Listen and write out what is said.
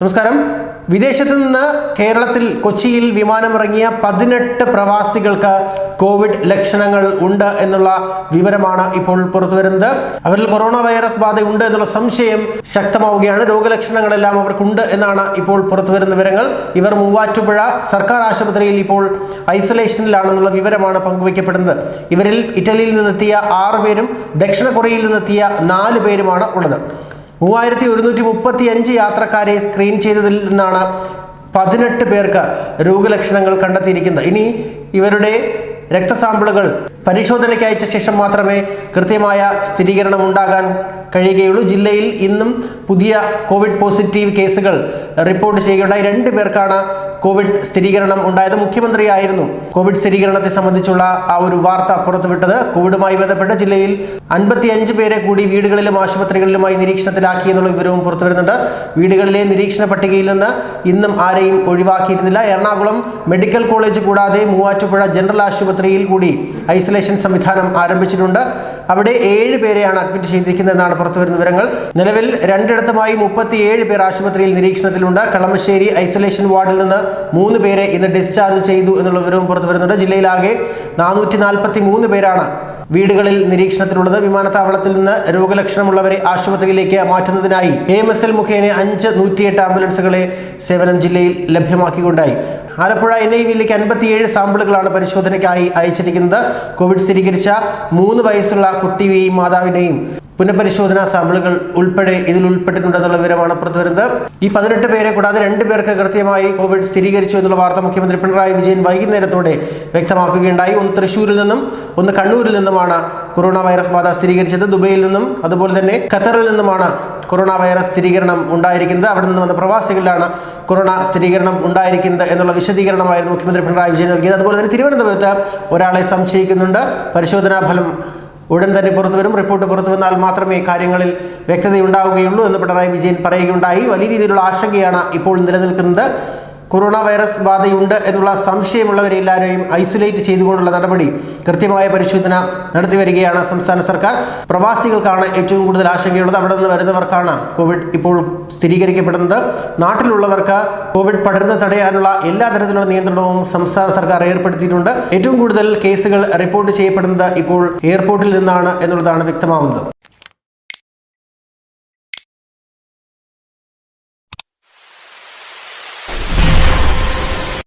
നമസ്കാരം. വിദേശത്ത് നിന്ന് കേരളത്തിൽ കൊച്ചിയിൽ വിമാനമിറങ്ങിയ പതിനെട്ട് പ്രവാസികൾക്ക് കോവിഡ് ലക്ഷണങ്ങൾ ഉണ്ട് എന്നുള്ള വിവരമാണ് ഇപ്പോൾ പുറത്തുവരുന്നത്. അവരിൽ കൊറോണ വൈറസ് ബാധ ഉണ്ട് എന്നുള്ള സംശയം ശക്തമാവുകയാണ്. രോഗലക്ഷണങ്ങളെല്ലാം അവർക്കുണ്ട് എന്നാണ് ഇപ്പോൾ പുറത്തുവരുന്ന വിവരങ്ങൾ. ഇവർ മൂവാറ്റുപുഴ സർക്കാർ ആശുപത്രിയിൽ ഇപ്പോൾ ഐസൊലേഷനിലാണെന്നുള്ള വിവരമാണ് പങ്കുവയ്ക്കപ്പെടുന്നത്. ഇവരിൽ ഇറ്റലിയിൽ നിന്നെത്തിയ ആറ് പേരും ദക്ഷിണ കൊറിയയിൽ നിന്നെത്തിയ നാല് പേരുമാണ് ഉള്ളത്. മൂവായിരത്തി ഒരുന്നൂറ്റി മുപ്പത്തി അഞ്ച് യാത്രക്കാരെ സ്ക്രീൻ ചെയ്തതിൽ നിന്നാണ് പതിനെട്ട് പേർക്ക് രോഗലക്ഷണങ്ങൾ കണ്ടെത്തിയിരിക്കുന്നത്. ഇനി ഇവരുടെ രക്തസാമ്പിളുകൾ പരിശോധനയ്ക്ക് അയച്ച ശേഷം മാത്രമേ കൃത്യമായ സ്ഥിരീകരണം ഉണ്ടാകാൻ കഴിയുകയുള്ളൂ. ജില്ലയിൽ ഇന്നും പുതിയ കോവിഡ് പോസിറ്റീവ് കേസുകൾ റിപ്പോർട്ട് ചെയ്യുകയുണ്ടായി. രണ്ട് പേർക്കാണ് കോവിഡ് സ്ഥിരീകരണം ഉണ്ടായത്. മുഖ്യമന്ത്രിയായിരുന്നു കോവിഡ് സ്ഥിരീകരണത്തെ സംബന്ധിച്ചുള്ള ആ ഒരു വാർത്ത പുറത്തുവിട്ടത്. കോവിഡുമായി ബന്ധപ്പെട്ട് ജില്ലയിൽ അൻപത്തിയഞ്ച് പേരെ കൂടി വീടുകളിലും ആശുപത്രികളിലുമായി നിരീക്ഷണത്തിലാക്കി എന്നുള്ള വിവരവും പുറത്തു വരുന്നുണ്ട് വീടുകളിലെ നിരീക്ഷണ പട്ടികയിൽ നിന്ന് ഇന്നും ആരെയും ഒഴിവാക്കിയിരുന്നില്ല. എറണാകുളം മെഡിക്കൽ കോളേജ് കൂടാതെ മൂവാറ്റുപുഴ ജനറൽ ആശുപത്രിയിൽ കൂടി ഐസൊലേഷൻ സംവിധാനം ആരംഭിച്ചിട്ടുണ്ട്. അവിടെ ഏഴ് പേരെയാണ് അഡ്മിറ്റ് ചെയ്തിരിക്കുന്നതെന്നാണ് പുറത്തുവരുന്ന വിവരങ്ങൾ. നിലവിൽ രണ്ടിടത്തുമായി മുപ്പത്തിയേഴ് പേർ ആശുപത്രിയിൽ നിരീക്ഷണത്തിലുണ്ട്. കളമശ്ശേരി ഐസൊലേഷൻ വാർഡിൽ നിന്ന് മൂന്ന് പേരെ ഇന്ന് ഡിസ്ചാർജ് ചെയ്തു എന്നുള്ള വിവരവും പുറത്തു വരുന്നുണ്ട് ജില്ലയിലാകെ നാനൂറ്റി നാൽപ്പത്തി മൂന്ന് പേരാണ് വീടുകളിൽ നിരീക്ഷണത്തിലുള്ളത് വിമാനത്താവളത്തിൽ നിന്ന് രോഗലക്ഷണമുള്ളവരെ ആശുപത്രിയിലേക്ക് മാറ്റുന്നതിനായി എ എസ് എൽ മുഖേന അഞ്ച് നൂറ്റിയെട്ട് ആംബുലൻസുകളെ സേവനം ജില്ലയിൽ ലഭ്യമാക്കിക്കൊണ്ടായി. ആലപ്പുഴ എൻ ഐ വിയിലേക്ക് അൻപത്തിയേഴ് സാമ്പിളുകളാണ് പരിശോധനയ്ക്കായി അയച്ചിരിക്കുന്നത്. കോവിഡ് സ്ഥിരീകരിച്ച മൂന്ന് വയസ്സുള്ള കുട്ടിയെയും മാതാവിനെയും പുനഃപരിശോധനാ സാമ്പിളുകൾ ഉൾപ്പെടെ ഇതിൽ ഉൾപ്പെട്ടിട്ടുണ്ടെന്നുള്ള വിവരമാണ് പുറത്തുവരുന്നത് ഈ പതിനെട്ട് പേരെ കൂടാതെ രണ്ട് പേർക്ക് കൃത്യമായി കോവിഡ് സ്ഥിരീകരിച്ചു എന്നുള്ള വാർത്ത മുഖ്യമന്ത്രി പിണറായി വിജയൻ വൈകുന്നേരത്തോടെ വ്യക്തമാക്കുകയുണ്ടായി. ഒന്ന് തൃശ്ശൂരിൽ നിന്നും ഒന്ന് കണ്ണൂരിൽ നിന്നുമാണ് കൊറോണ വൈറസ് ബാധ സ്ഥിരീകരിച്ചത്. ദുബൈയിൽ നിന്നും അതുപോലെ തന്നെ ഖത്തറിൽ നിന്നുമാണ് കൊറോണ വൈറസ് സ്ഥിരീകരണം ഉണ്ടായിരിക്കുന്നത്. അവിടെ നിന്ന് വന്ന പ്രവാസികളിലാണ് കൊറോണ സ്ഥിരീകരണം ഉണ്ടായിരിക്കുന്നത് എന്നുള്ള വിശദീകരണമായിരുന്നു മുഖ്യമന്ത്രി പിണറായി വിജയൻ നൽകിയത്. അതുപോലെ തന്നെ തിരുവനന്തപുരത്ത് ഒരാളെ സംശയിക്കുന്നുണ്ട്. പരിശോധനാ ഫലം ഉടൻ തന്നെ പുറത്തു വരും. റിപ്പോർട്ട് പുറത്തു വന്നാൽ മാത്രമേ കാര്യങ്ങളിൽ വ്യക്തതയുണ്ടാവുകയുള്ളൂ എന്ന് പിണറായി വിജയൻ പറയുകയുണ്ടായി. വലിയ രീതിയിലുള്ള ആശങ്കയാണ് ഇപ്പോൾ നിലനിൽക്കുന്നത്. കൊറോണ വൈറസ് ബാധയുണ്ട് എന്നുള്ള സംശയമുള്ളവരെ എല്ലാവരെയും ഐസൊലേറ്റ് ചെയ്തുകൊണ്ടുള്ള നടപടി കൃത്യമായ പരിശോധന നടത്തി വരികയാണ് സംസ്ഥാന സർക്കാർ. പ്രവാസികൾക്കാണ് ഏറ്റവും കൂടുതൽ ആശങ്കയുള്ളത്. അവിടെ നിന്ന് വരുന്നവർക്കാണ് കോവിഡ് ഇപ്പോൾ സ്ഥിരീകരിക്കപ്പെടുന്നത്. നാട്ടിലുള്ളവർക്ക് കോവിഡ് പടരുന്ന തടയാനുള്ള എല്ലാ തരത്തിലുള്ള നിയന്ത്രണവും സംസ്ഥാന സർക്കാർ ഏർപ്പെടുത്തിയിട്ടുണ്ട്. ഏറ്റവും കൂടുതൽ കേസുകൾ റിപ്പോർട്ട് ചെയ്യപ്പെടുന്നത് ഇപ്പോൾ എയർപോർട്ടിൽ നിന്നാണ് എന്നുള്ളതാണ് വ്യക്തമാകുന്നത്